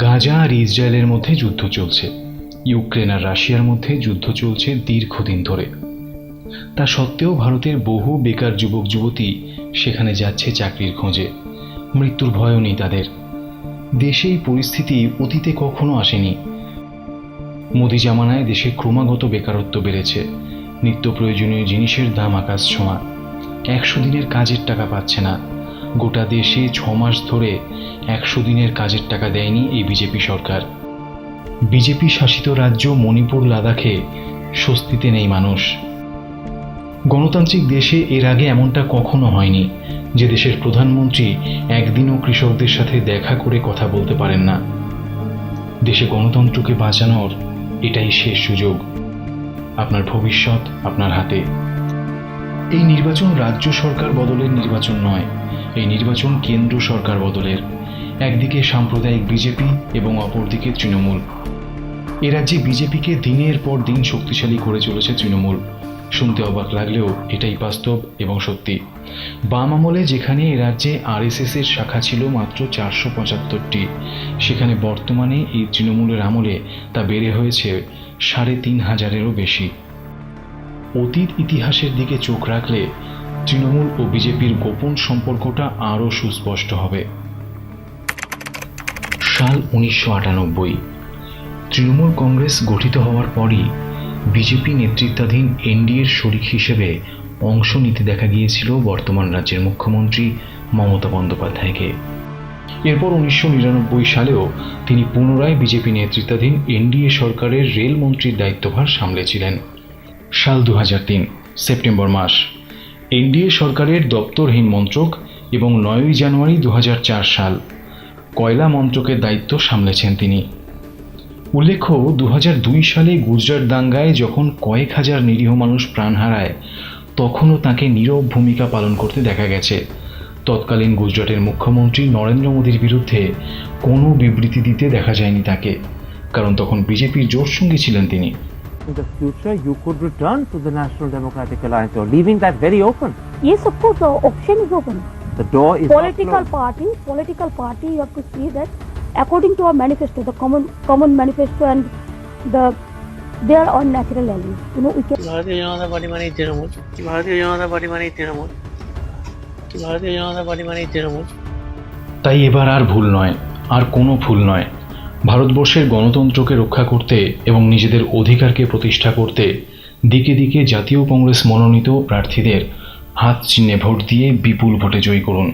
গাজা আর ইসরায়েলের মধ্যে যুদ্ধ চলছে। ইউক্রেন আর রাশিয়ার মধ্যে যুদ্ধ চলছে দীর্ঘদিন ধরে। তা সত্ত্বেও ভারতের বহু বেকার যুবক, যুবতী সেখানে যাচ্ছে চাকরির খোঁজে। মৃত্যুর ভয়ও নেই তাদের। দেশে এই পরিস্থিতি অতীতে কখনো আসেনি। মোদি জামানায় দেশে ক্রমাগত বেকারত্ব বেড়েছে। নিত্য প্রয়োজনীয় জিনিসের দাম আকাশ ছোঁয়া। একশো দিনের কাজের টাকা পাচ্ছে না। গোটা দেশে ছ মাস ধরে একশো দিনের কাজের টাকা দেয়নি এই বিজেপি সরকার। বিজেপি শাসিত রাজ্য মণিপুর, লাদাখে স্বস্তিতে নেই মানুষ। গণতান্ত্রিক দেশে এর আগে এমনটা কখনো হয়নি যে দেশের প্রধানমন্ত্রী একদিনও কৃষকদের সাথে দেখা করে কথা বলতে পারেন না। দেশে গণতন্ত্রকে বাঁচানোর এটাই শেষ সুযোগ। আপনার ভবিষ্যৎ আপনার হাতে। এই নির্বাচন রাজ্য সরকার বদলের নির্বাচন নয় এই নির্বাচন কেন্দ্র সরকার বদলের। একদিকে সাম্প্রদায়িক বিজেপি এবং অপরদিকে তৃণমূল। এ রাজ্যে বিজেপিকে দিনের পর দিন শক্তিশালী করে চলেছে তৃণমূল। শুনতে অবাক লাগলেও এটাই বাস্তব এবং সত্যি। বাম আমলে যেখানে এ রাজ্যে এর শাখা ছিল মাত্র চারশো পঁচাত্তরটি, সেখানে বর্তমানে এই তৃণমূলের আমলে তা বেড়ে হয়েছে সাড়ে তিন হাজারেরও বেশি। অতীত ইতিহাসের দিকে চোখ রাখলে তৃণমূল ও বিজেপির গোপন সম্পর্কটা আরও সুস্পষ্ট হবে। সাল উনিশশো আটানব্বই, তৃণমূল কংগ্রেস গঠিত হওয়ার পরই বিজেপি নেতৃত্বাধীন এনডিএর শরিক হিসেবে অংশ নিতে দেখা গিয়েছিল বর্তমান রাজ্যের মুখ্যমন্ত্রী মমতা বন্দ্যোপাধ্যায়কে। এরপর উনিশশো নিরানব্বই সালেও তিনি পুনরায় বিজেপি নেতৃত্বাধীন এনডিএ সরকারের রেলমন্ত্রীর দায়িত্বভার সামলেছিলেন। সাল দু সেপ্টেম্বর মাস। এনডিএ সরকারের দপ্তরহীন মন্ত্রক এবং নয়ই জানুয়ারি দু হাজার চার সাল। কয়লা মন্ত্রকের দায়িত্ব সামলেছেন তিনি। উল্লেখ্য দু হাজার দুই সালে গুজরাট দাঙ্গায় যখন কয়েক হাজার নিরীহ মানুষ প্রাণ হারায়, তখনও তাকে নীরব ভূমিকা পালন করতে দেখা গেছে। তৎকালীন গুজরাটের মুখ্যমন্ত্রী নরেন্দ্র মোদীর বিরুদ্ধে কোনো বিবৃতি দিতে দেখা যায়নি তাকে, কারণ তখন বিজেপির জোর সঙ্গী ছিলেন তিনি। in the future you could return to the National Democratic Alliance. You're leaving that very open. Yes, of course, the option is open. The door is not Political closed. party, political party, you have to see that according to our manifesto, the common common manifesto and the they are on natural allies. You know, we can ভারতীয় জনতা party মানেই তৃণমূল ভারতীয় জনতা party মানেই তৃণমূল ভারতীয় জনতা party মানেই তৃণমূল তাই এবার আর ভুল নয় আর কোনো ভুল নয় ভারতবর্ষের গণতন্ত্রকে রক্ষা করতে এবং নিজেদের অধিকারকে প্রতিষ্ঠা করতে দিকে দিকে জাতীয় কংগ্রেস মনোনীত প্রার্থীদের হাত চিহ্নে ভোট দিয়ে বিপুল ভোটে জয়ী করুন।